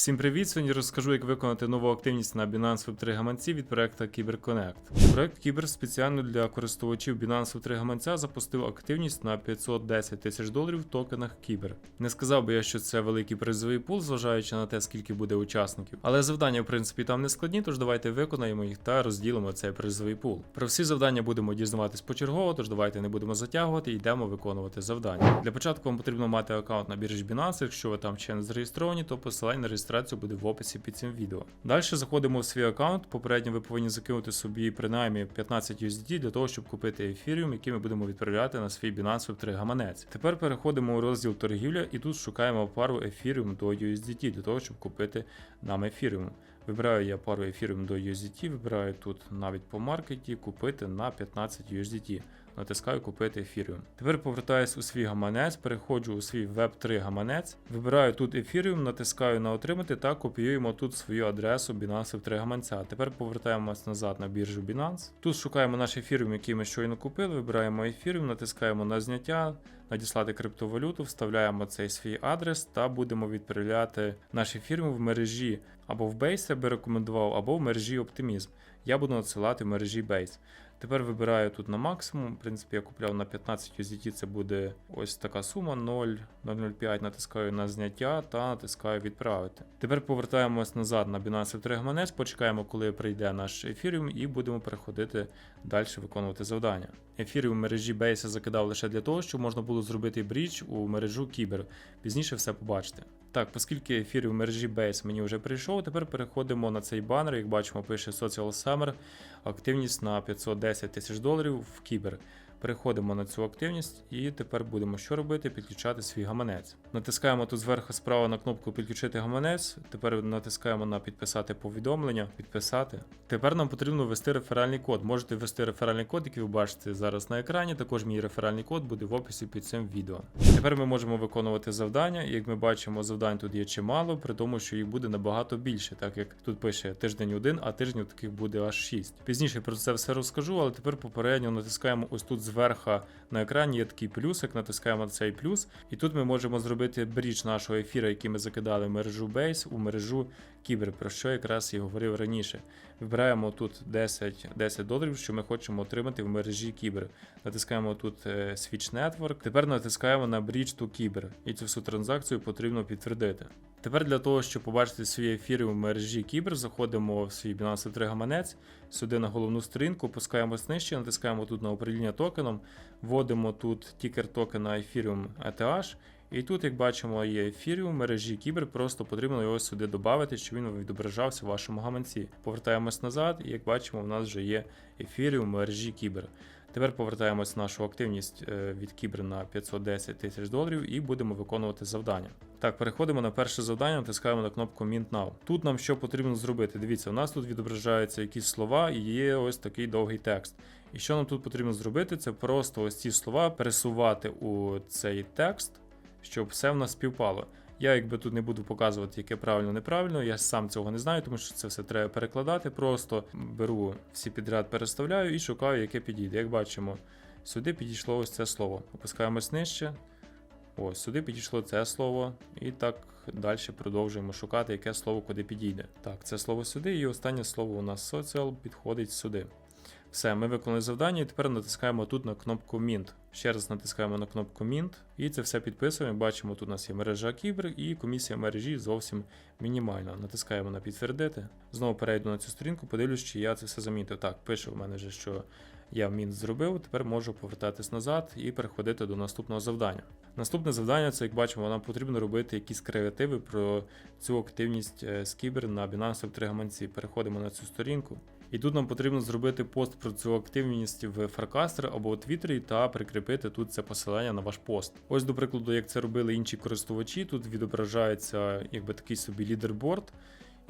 Всім привіт! Сьогодні розкажу, як виконати нову активність на Binance Web3 гаманці від проекту CyberConnect. Проект Кібер спеціально для користувачів Binance Web3 гаманця запустив активність на 510 тисяч доларів в токенах Кібер. Не сказав би я, що це великий призовий пул, зважаючи на те, скільки буде учасників. Але завдання, в принципі, там не складні, тож давайте виконаємо їх та розділимо цей призовий пул. Про всі завдання будемо дізнаватись почергово, тож давайте не будемо затягувати і йдемо виконувати завдання. Для початку вам потрібно мати аккаунт на біржі Binance. Якщо ви там ще не зареєстровані, то посилання на реєстрацію буде в описі під цим відео. Далі заходимо в свій аккаунт. Попередньо ви повинні закинути собі принаймні 15 USD для того, щоб купити ефіріум, який ми будемо відправляти на свій Binance Web3 гаманець. Тепер переходимо у розділ торгівля і тут шукаємо пару ефіріум до USDT для того, щоб купити нам ефіріум. Вибираю я пару ефіріум до USDT, вибираю тут навіть по маркеті купити на 15 USDT. Натискаю купити ефіріум. Тепер повертаюсь у свій гаманець, переходжу у свій Web3 гаманець, вибираю тут ефіріум, натискаю на отримати та копіюємо тут свою адресу Binance Web3 гаманця. Тепер повертаємось назад на біржу Binance. Тут шукаємо наш ефіріум, який ми щойно купили, вибираємо ефіріум, натискаємо на зняття, надіслати криптовалюту, вставляємо цей свій адрес та будемо відправляти наш ефіріум в мережі або в Base, я би рекомендував, або в мережі Optimism. Я буду надсилати в мережі Base. Тепер вибираю тут на максимум. В принципі, я купляв на 15 USDT, це буде ось така сума 0,005. Натискаю на зняття та натискаю відправити. Тепер повертаємось назад на Binance Web3 гаманець, почекаємо, коли прийде наш ефіріум, і будемо переходити далі виконувати завдання. Ефіріум мережі Base закидав лише для того, щоб можна було зробити брідж у мережу Кібер. Пізніше все побачите. Так, оскільки ефір в мережі Base мені вже прийшов, тепер переходимо на цей банер. Як бачимо, пише Social Summer, активність на 510 тисяч доларів в Кібер. Переходимо на цю активність і тепер будемо що робити? Підключати свій гаманець. Натискаємо тут зверху справа на кнопку Підключити гаманець. Тепер натискаємо на підписати повідомлення, підписати. Тепер нам потрібно ввести реферальний код. Можете ввести реферальний код, який ви бачите зараз на екрані. Також мій реферальний код буде в описі під цим відео. Тепер ми можемо виконувати завдання. Як ми бачимо, завдань тут є чимало, при тому, що їх буде набагато більше, так як тут пише тиждень один, а тижнів таких буде аж 6. Пізніше про це все розкажу, але тепер попередньо натискаємо ось тут зверху на екрані є такий плюсик, натискаємо на цей плюс, і тут ми можемо зробити брідж нашого ефіра, який ми закидали в мережу Base, у мережу Кібер, про що якраз і говорив раніше. Вибираємо тут 10 10 доларів, що ми хочемо отримати в мережі Кібер. Натискаємо тут е, Switch Network. Тепер натискаємо на Bridge to Кібер, і цю всю транзакцію потрібно підтвердити. Тепер для того, щоб побачити свій ефіри в мережі Кібер, заходимо в свій Binance 3 гаманець, сюди на головну сторінку, опускаємось нижче, натискаємо тут на управління токеном, вводимо тут тікер токена Ethereum ETH, і тут, як бачимо, є ефіріум в мережі Кібер, просто потрібно його сюди додати, щоб він відображався в вашому гаманці. Повертаємось назад, і як бачимо, у нас вже є ефіріум в мережі Кібер. Тепер повертаємось в нашу активність е, від Кібер на 510 тисяч доларів і будемо виконувати завдання. Так, переходимо на перше завдання, натискаємо на кнопку Mint Now. Тут нам що потрібно зробити? Дивіться, у нас тут відображаються якісь слова і є ось такий довгий текст. І що нам тут потрібно зробити? Це просто ось ці слова пересувати у цей текст, щоб все в нас співпало. Я якби тут не буду показувати, яке правильно неправильно, я сам цього не знаю, тому що це все треба перекладати. Просто беру всі підряд, переставляю і шукаю, яке підійде. Як бачимо, сюди підійшло ось це слово. Опускаємось нижче. Ось сюди підійшло це слово, і так далі продовжуємо шукати, яке слово куди підійде. Так, це слово сюди, і останнє слово у нас social підходить сюди. Все, ми виконали завдання, і тепер натискаємо тут на кнопку Mint. Ще раз натискаємо на кнопку Mint, і це все підписуємо. Бачимо, тут у нас є мережа Кібер і комісія мережі зовсім мінімальна. Натискаємо на підтвердити. Знову перейду на цю сторінку, подивлюсь, чи я це все замітив. Так, пише в мене вже, що я Mint зробив. Тепер можу повертатись назад і переходити до наступного завдання. Наступне завдання це, як бачимо, нам потрібно робити якісь креативи про цю активність е, з Кібер на Binance Web3 гаманці. Переходимо на цю сторінку. І тут нам потрібно зробити пост про цю активність в Farcaster або Твіттері та прикріпити тут це посилання на ваш пост. Ось, до прикладу, як це робили інші користувачі, тут відображається якби такий собі лідерборд.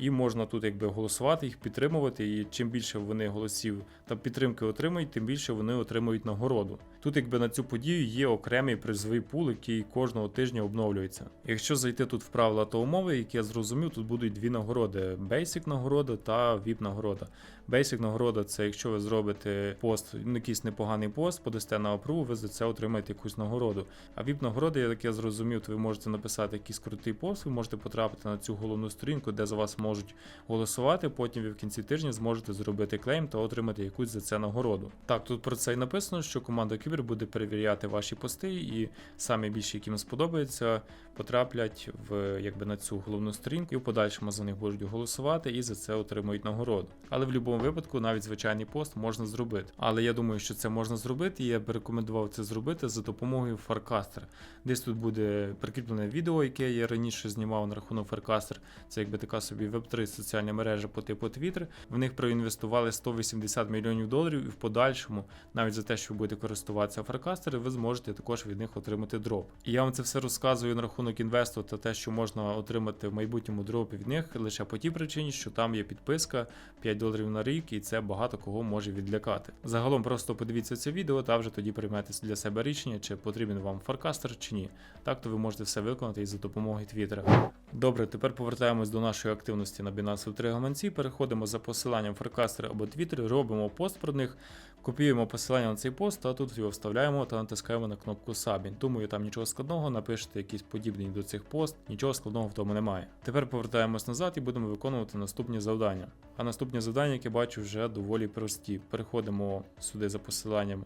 І можна тут якби голосувати, їх підтримувати. І чим більше вони голосів та підтримки отримують, тим більше вони отримують нагороду. Тут, якби на цю подію є окремий призовий пул, який кожного тижня обновлюється. Якщо зайти тут в правила та умови, які я зрозумів, тут будуть дві нагороди: Basic нагорода та VIP нагорода. Basic нагорода це якщо ви зробите пост, ну, якийсь непоганий пост, подасте на опру, ви за це отримаєте якусь нагороду. А VIP нагорода, як я зрозумів, то ви можете написати якийсь крутий пост, ви можете потрапити на цю головну сторінку, де за вас можуть голосувати. Потім ви в кінці тижня зможете зробити клейм та отримати якусь за це нагороду. Так, тут про це і написано, що команда Кібер буде перевіряти ваші пости, і самі більші, які їм сподобаються, потраплять в якби на цю головну сторінку, і в подальшому за них будуть голосувати і за це отримують нагороду. Але в будь-якому випадку навіть звичайний пост можна зробити. Але я думаю, що це можна зробити, і я б рекомендував це зробити за допомогою Farcaster. Десь тут буде прикріплене відео, яке я раніше знімав на рахунок Farcaster. Це якби така собі веб-3 соціальна мережа по типу Twitter. В них проінвестували 180 мільйонів доларів, і в подальшому, навіть за те, що ви будете користуватися Farcaster, ви зможете також від них отримати дроп. І я вам це все розказую на рахунок інвесту та те, що можна отримати в майбутньому дропі від них лише по тій причині, що там є підписка 5 доларів на рік, і це багато кого може відлякати. Загалом просто подивіться це відео та вже тоді приймете для себе рішення, чи потрібен вам Farcaster чи ні. Так то ви можете все виконати і за допомогою Твіттера. Добре, тепер повертаємось до нашої активності на Binance в гаманці. Переходимо за посиланням Farcaster або Twitter, робимо пост про них, копіюємо посилання на цей пост, та тут його вставляємо та натискаємо на кнопку Submit. Думаю, там нічого складного, напишете якийсь подібний до цих пост, нічого складного в тому немає. Тепер повертаємось назад і будемо виконувати наступні завдання. А наступні завдання, які бачу, вже доволі прості. Переходимо сюди за посиланням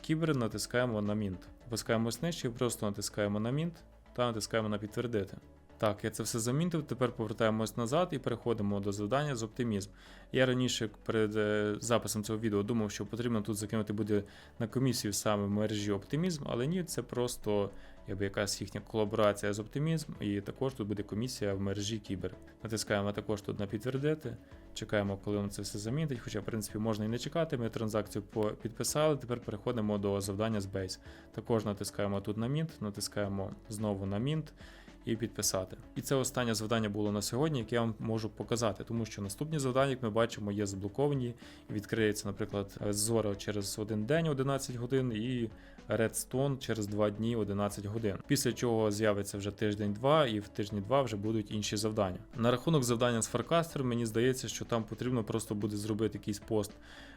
Кібер, натискаємо на Mint. Опускаємось нижче, просто натискаємо на Mint та натискаємо на підтвердити. Так, я це все замітив. Тепер повертаємось назад і переходимо до завдання з оптимізм. Я раніше перед е, записом цього відео думав, що потрібно тут закинути буде на комісію саме мережі оптимізм, але ні, це просто якби якась їхня колаборація з оптимізм, і також тут буде комісія в мережі Кібер. Натискаємо також тут на підтвердити. Чекаємо, коли воно це все замітить. Хоча, в принципі, можна і не чекати. Ми транзакцію підписали. Тепер переходимо до завдання з Base. Також натискаємо тут на Mint, натискаємо знову на Mint і підписати. І це останнє завдання було на сьогодні, яке я вам можу показати, тому що наступні завдання, як ми бачимо, є заблоковані. Відкриється, наприклад, Zora через один день 11 годин і Redstone через 2 дні 11 годин. Після чого з'явиться вже тиждень-два, і в тижні два вже будуть інші завдання. На рахунок завдання з Farcaster, мені здається, що там потрібно просто буде зробити якийсь пост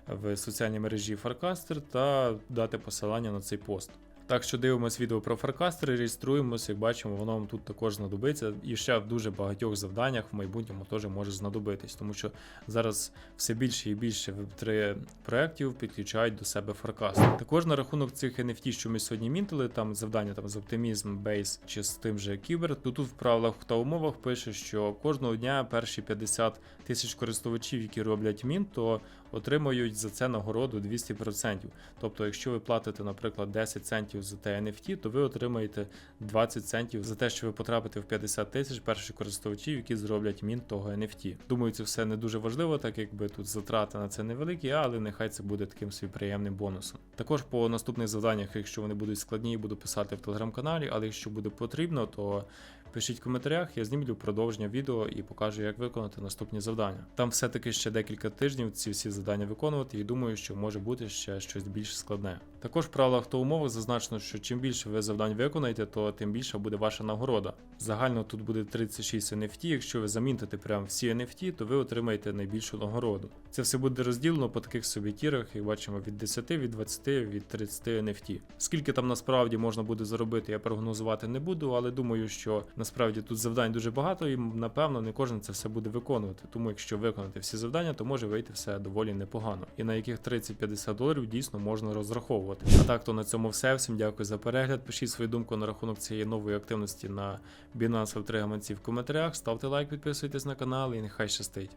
в соціальній мережі Farcaster та дати посилання на цей пост. Так що дивимось відео про фаркастери, реєструємося, як бачимо, воно вам тут також знадобиться. І ще в дуже багатьох завданнях в майбутньому теж може знадобитись, тому що зараз все більше і більше веб-3 проєктів підключають до себе фаркастер. Також на рахунок цих NFT, що ми сьогодні мінтили, там завдання там з оптимізм, бейс чи з тим же кібер, то тут в правилах та умовах пише, що кожного дня перші 50 тисяч користувачів, які роблять мінт, то отримують за це нагороду 200%. Тобто, якщо ви платите, наприклад, 10 центів за те NFT, то ви отримаєте 20 центів за те, що ви потрапите в 50 тисяч перших користувачів, які зроблять мінт того NFT. Думаю, це все не дуже важливо, так якби тут затрати на це невеликі, але нехай це буде таким собі приємним бонусом. Також по наступних завданнях, якщо вони будуть складні, буду писати в телеграм-каналі, але якщо буде потрібно, то Пишіть в коментарях, я знімлю продовження відео і покажу, як виконати наступні завдання. Там все-таки ще декілька тижнів ці всі завдання виконувати, і думаю, що може бути ще щось більш складне. Також в правилах та умовах зазначено, що чим більше ви завдань виконаєте, то тим більша буде ваша нагорода. Загально тут буде 36 NFT. Якщо ви замінтите прям всі NFT, то ви отримаєте найбільшу нагороду. Це все буде розділено по таких собі тірах, як бачимо, від 10, від 20, від 30 NFT. Скільки там насправді можна буде заробити, я прогнозувати не буду, але думаю, що насправді тут завдань дуже багато, і напевно не кожен це все буде виконувати. Тому якщо виконати всі завдання, то може вийти все доволі непогано. І на яких 30-50 доларів дійсно можна розраховувати. А так то на цьому все. Всім дякую за перегляд. Пишіть свою думку на рахунок цієї нової активності на Binance в 3 гаманці в коментарях. Ставте лайк, підписуйтесь на канал і нехай щастить.